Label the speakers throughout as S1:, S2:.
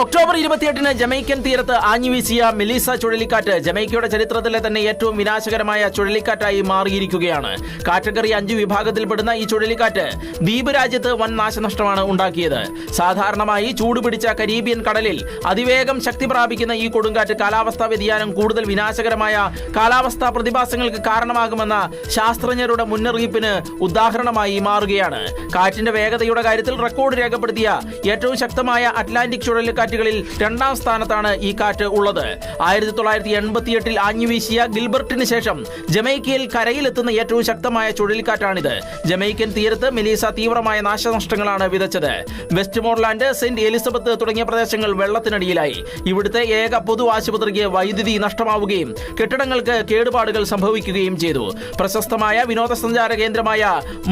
S1: October ഇരുപത്തിയെട്ടിന് Jamaican തീരത്ത് ആഞ്ഞുവീശിയ Melissa ചുഴലിക്കാറ്റ് ജമൈക്കയുടെ ചരിത്രത്തിലെ തന്നെ ഏറ്റവും വിനാശകരമായ ചുഴലിക്കാറ്റായി മാറിയിരിക്കുകയാണ്. കാറ്റഗറി അഞ്ച് വിഭാഗത്തിൽപ്പെടുന്ന ഈ ചുഴലിക്കാറ്റ് ദ്വീപ് രാജ്യത്ത് വൻ നാശനഷ്ടമാണ് ഉണ്ടാക്കിയത്. സാധാരണമായി ചൂടുപിടിച്ച കരീബിയൻ കടലിൽ അതിവേഗം ശക്തി പ്രാപിക്കുന്ന ഈ കൊടുങ്കാറ്റ് കാലാവസ്ഥാ വ്യതിയാനം കൂടുതൽ വിനാശകരമായ കാലാവസ്ഥാ പ്രതിഭാസങ്ങൾക്ക് കാരണമാകുമെന്ന ശാസ്ത്രജ്ഞരുടെ മുന്നറിയിപ്പിന് ഉദാഹരണമായി മാറുകയാണ്. കാറ്റിന്റെ വേഗതയുടെ കാര്യത്തിൽ റെക്കോർഡ് രേഖപ്പെടുത്തിയ ഏറ്റവും ശക്തമായ അറ്റ്ലാന്റിക് ചുഴലിക്കാറ്റുകളിൽ രണ്ടാം സ്ഥാനത്താണ് ഈ കാറ്റ് ഉള്ളത്. ആയിരത്തി തൊള്ളായിരത്തി എൺപത്തിയെട്ടിൽ ആഞ്ഞുവീശിയ ഗിൽബർട്ടിന് ശേഷം ജമൈക്കയിൽ കരയിലെത്തുന്ന ഏറ്റവും ശക്തമായ ചുഴലിക്കാറ്റാണിത്. ജമൈക്കൻ തീരത്ത് മെലീസ തീവ്രമായ നാശനഷ്ടങ്ങളാണ് വിതച്ചത്. വെസ്റ്റ് മോർലാൻഡ് സെന്റ് എലിസബത്ത് തുടങ്ങിയ പ്രദേശങ്ങൾ വെള്ളത്തിനടിയിലായി. ഇവിടുത്തെ ഏക പൊതു ആശുപത്രിക്ക് വൈദ്യുതി നഷ്ടമാവുകയും കെട്ടിടങ്ങൾക്ക് കേടുപാടുകൾ സംഭവിക്കുകയും ചെയ്തു. പ്രശസ്തമായ വിനോദസഞ്ചാര കേന്ദ്രമായ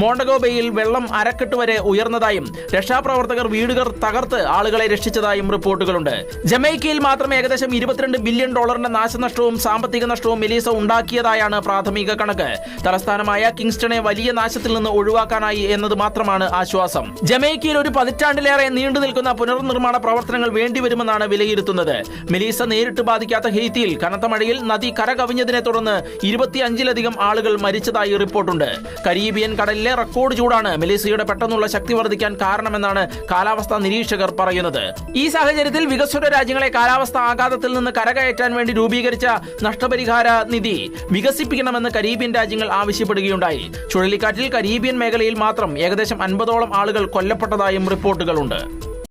S1: മോണ്ടഗോബയിൽ വെള്ളം അരക്കെട്ട് വരെ ഉയർന്നതായും രക്ഷാപ്രവർത്തകർ വീടുകൾ തകർത്ത് ആളുകളെ രക്ഷിച്ചതായും റിപ്പോർട്ടുകളുണ്ട്. ജമൈക്കയിൽ മാത്രം ഏകദേശം ഇരുപത്തിരണ്ട് ബില്യൺ ഡോളറിന്റെ നാശനഷ്ടവും സാമ്പത്തിക നഷ്ടവും മെലീസ ഉണ്ടാക്കിയതായാണ് പ്രാഥമിക കണക്ക്. തലസ്ഥാനമായ കിങ്സ്റ്റണെ വലിയ നാശത്തിൽ നിന്ന് ഒഴിവാക്കാനായി എന്നത് മാത്രമാണ് ആശ്വാസം. ജമൈക്കയിൽ ഒരു പതിറ്റാണ്ടിലേറെ നീണ്ടു നിൽക്കുന്ന പുനർനിർമ്മാണ പ്രവർത്തനങ്ങൾ വേണ്ടിവരുമെന്നാണ് വിലയിരുത്തുന്നത്. മെലീസ നേരിട്ട് ബാധിക്കാത്ത ഹെയ്ത്തിയിൽ കനത്ത മഴയിൽ നദി കരകവിഞ്ഞതിനെ തുടർന്ന് ഇരുപത്തിയഞ്ചിലധികം ആളുകൾ മരിച്ചതായി റിപ്പോർട്ടുണ്ട്. കരീബിയൻ കടലിലെ റെക്കോർഡ് ചൂടാണ് മെലീസയുടെ പെട്ടെന്നുള്ള ശക്തി വർദ്ധിക്കാൻ കാരണമെന്നാണ് കാലാവസ്ഥാ നിരീക്ഷകർ പറയുന്നത്. ഈ സാഹചര്യത്തിൽ വികസ്വര രാജ്യങ്ങളെ കാലാവസ്ഥ ആഘാതത്തിൽ നിന്ന് കരകയറ്റാൻ വേണ്ടി രൂപീകരിച്ച നഷ്ടപരിഹാര നിധി വികസിപ്പിക്കണമെന്ന് കരീബിയൻ രാജ്യങ്ങൾ ആവശ്യപ്പെടുകയുണ്ടായി. ചുഴലിക്കാറ്റിൽ കരീബിയൻ മേഖലയിൽ മാത്രം ഏകദേശം അൻപതോളം ആളുകൾ കൊല്ലപ്പെട്ടതായും റിപ്പോർട്ടുകളുണ്ട്.